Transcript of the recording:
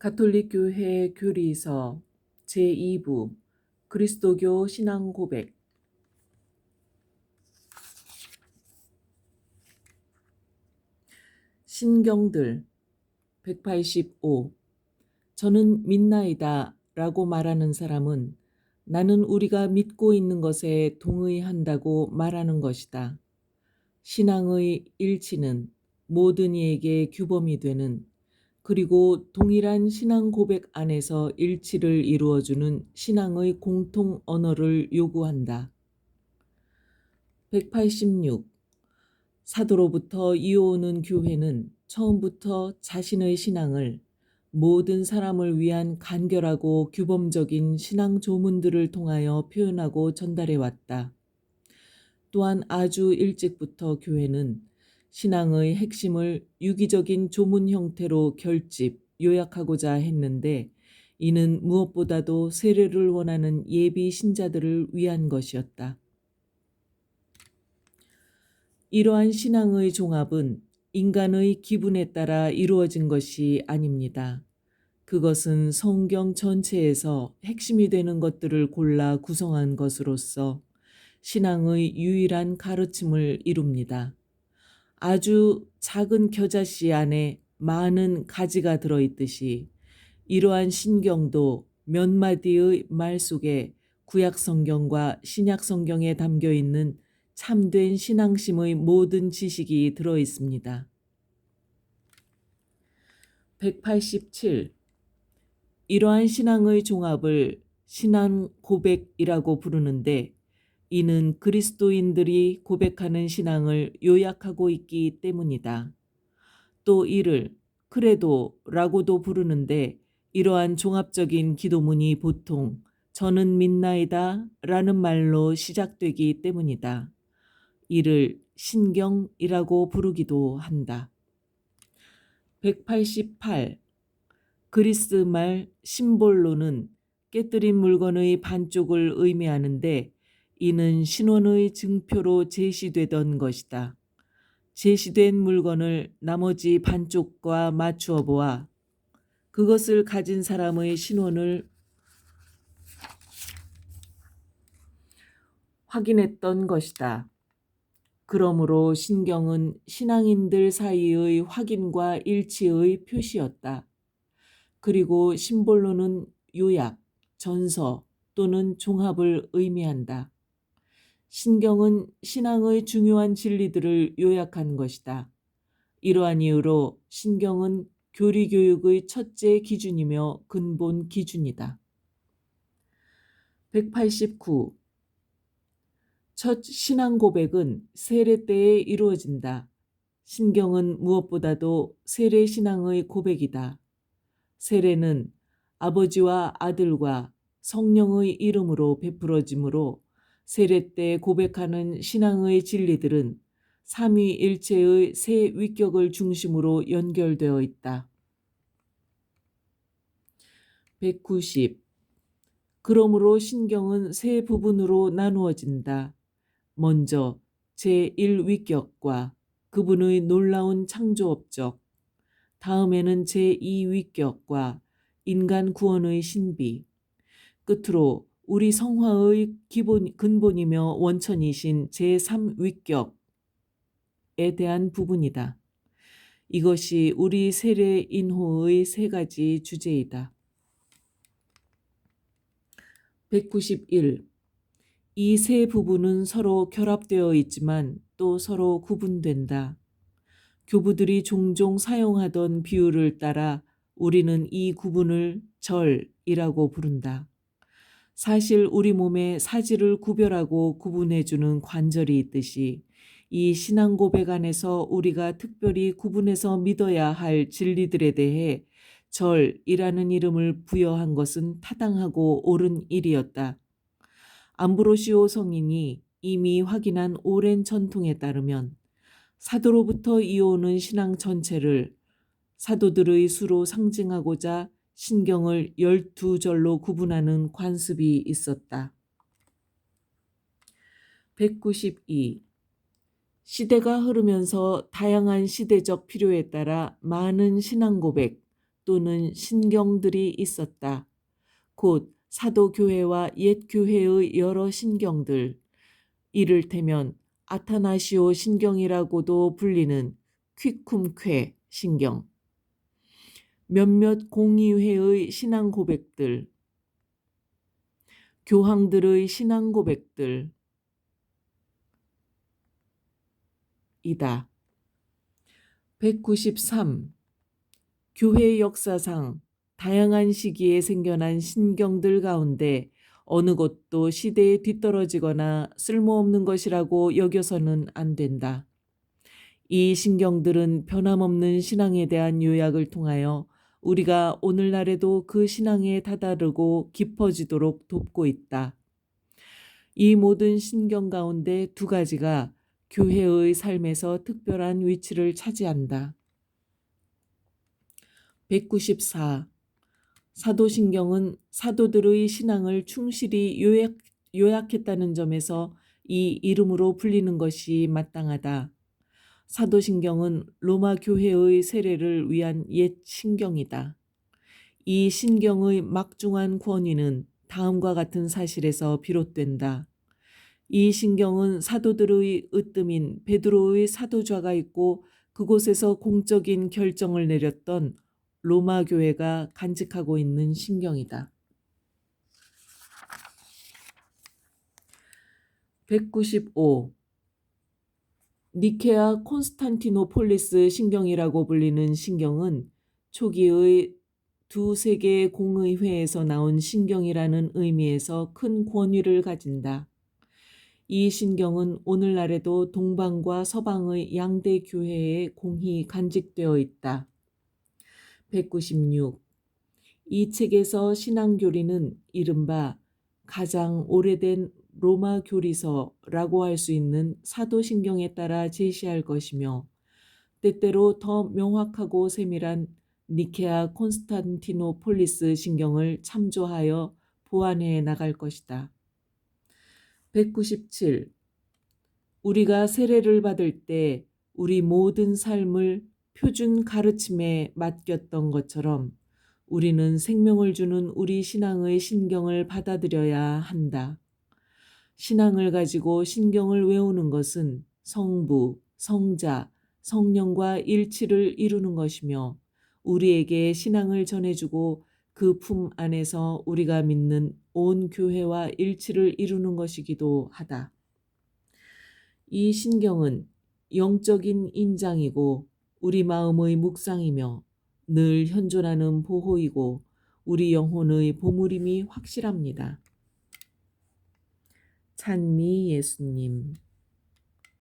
가톨릭 교회 교리서 제2부 그리스도교 신앙 고백 신경들 185 저는 믿나이다 라고 말하는 사람은 나는 우리가 믿고 있는 것에 동의한다고 말하는 것이다. 신앙의 일치는 모든 이에게 규범이 되는 그리고 동일한 신앙 고백 안에서 일치를 이루어주는 신앙의 공통 언어를 요구한다. 186. 사도로부터 이어오는 교회는 처음부터 자신의 신앙을 모든 사람을 위한 간결하고 규범적인 신앙 조문들을 통하여 표현하고 전달해 왔다. 또한 아주 일찍부터 교회는 신앙의 핵심을 유기적인 조문 형태로 결집, 요약하고자 했는데 이는 무엇보다도 세례를 원하는 예비 신자들을 위한 것이었다. 이러한 신앙의 종합은 인간의 기분에 따라 이루어진 것이 아닙니다. 그것은 성경 전체에서 핵심이 되는 것들을 골라 구성한 것으로서 신앙의 유일한 가르침을 이룹니다. 아주 작은 겨자씨 안에 많은 가지가 들어있듯이 이러한 신경도 몇 마디의 말 속에 구약 성경과 신약 성경에 담겨 있는 참된 신앙심의 모든 지식이 들어 있습니다. 187. 이러한 신앙의 종합을 신앙 고백이라고 부르는데 이는 그리스도인들이 고백하는 신앙을 요약하고 있기 때문이다. 또 이를 크레도라고도 부르는데 이러한 종합적인 기도문이 보통 저는 믿나이다 라는 말로 시작되기 때문이다. 이를 신경이라고 부르기도 한다. 188. 그리스 말 심볼로는 깨뜨린 물건의 반쪽을 의미하는데 이는 신원의 증표로 제시되던 것이다. 제시된 물건을 나머지 반쪽과 맞추어 보아 그것을 가진 사람의 신원을 확인했던 것이다. 그러므로 신경은 신앙인들 사이의 확인과 일치의 표시였다. 그리고 심볼로는 요약, 전서 또는 종합을 의미한다. 신경은 신앙의 중요한 진리들을 요약한 것이다. 이러한 이유로 신경은 교리 교육의 첫째 기준이며 근본 기준이다. 189. 첫 신앙 고백은 세례 때에 이루어진다. 신경은 무엇보다도 세례 신앙의 고백이다. 세례는 아버지와 아들과 성령의 이름으로 베풀어지므로 세례 때 고백하는 신앙의 진리들은 삼위일체의 세 위격을 중심으로 연결되어 있다. 190. 그러므로 신경은 세 부분으로 나누어진다. 먼저 제1위격과 그분의 놀라운 창조 업적, 다음에는 제2위격과 인간 구원의 신비, 끝으로 우리 성화의 기본 근본이며 원천이신 제3위격에 대한 부분이다. 이것이 우리 세례 인호의 세 가지 주제이다. 191. 이 세 부분은 서로 결합되어 있지만 또 서로 구분된다. 교부들이 종종 사용하던 비유를 따라 우리는 이 구분을 절이라고 부른다. 사실 우리 몸에 사지를 구별하고 구분해주는 관절이 있듯이 이 신앙 고백 안에서 우리가 특별히 구분해서 믿어야 할 진리들에 대해 절이라는 이름을 부여한 것은 타당하고 옳은 일이었다. 암브로시오 성인이 이미 확인한 오랜 전통에 따르면 사도로부터 이어오는 신앙 전체를 사도들의 수로 상징하고자 신경을 열두 절로 구분하는 관습이 있었다. 192. 시대가 흐르면서 다양한 시대적 필요에 따라 많은 신앙 고백, 또는 신경들이 있었다. 곧 사도교회와 옛교회의 여러 신경들, 이를테면 아타나시오 신경이라고도 불리는 퀴쿰쾌 신경, 몇몇 공의회의 신앙 고백들, 교황들의 신앙 고백들, 이다. 193. 교회 역사상 다양한 시기에 생겨난 신경들 가운데 어느 것도 시대에 뒤떨어지거나 쓸모없는 것이라고 여겨서는 안 된다. 이 신경들은 변함없는 신앙에 대한 요약을 통하여 우리가 오늘날에도 그 신앙에 다다르고 깊어지도록 돕고 있다. 이 모든 신경 가운데 두 가지가 교회의 삶에서 특별한 위치를 차지한다. 194. 사도신경은 사도들의 신앙을 충실히 요약, 요약했다는 점에서 이 이름으로 불리는 것이 마땅하다. 사도신경은 로마 교회의 세례를 위한 옛 신경이다. 이 신경의 막중한 권위는 다음과 같은 사실에서 비롯된다. 이 신경은 사도들의 으뜸인 베드로의 사도좌가 있고 그곳에서 공적인 결정을 내렸던 로마 교회가 간직하고 있는 신경이다. 195. 니케아 콘스탄티노폴리스 신경이라고 불리는 신경은 초기의 두세 개의 공의회에서 나온 신경이라는 의미에서 큰 권위를 가진다. 이 신경은 오늘날에도 동방과 서방의 양대 교회에 공히 간직되어 있다. 196. 이 책에서 신앙교리는 이른바 가장 오래된 로마 교리서라고 할 수 있는 사도신경에 따라 제시할 것이며 때때로 더 명확하고 세밀한 니케아 콘스탄티노폴리스 신경을 참조하여 보완해 나갈 것이다. 197. 우리가 세례를 받을 때 우리 모든 삶을 표준 가르침에 맡겼던 것처럼 우리는 생명을 주는 우리 신앙의 신경을 받아들여야 한다. 신앙을 가지고 신경을 외우는 것은 성부, 성자, 성령과 일치를 이루는 것이며 우리에게 신앙을 전해주고 그 품 안에서 우리가 믿는 온 교회와 일치를 이루는 것이기도 하다. 이 신경은 영적인 인장이고 우리 마음의 묵상이며 늘 현존하는 보호이고 우리 영혼의 보물임이 확실합니다. 찬미 예수님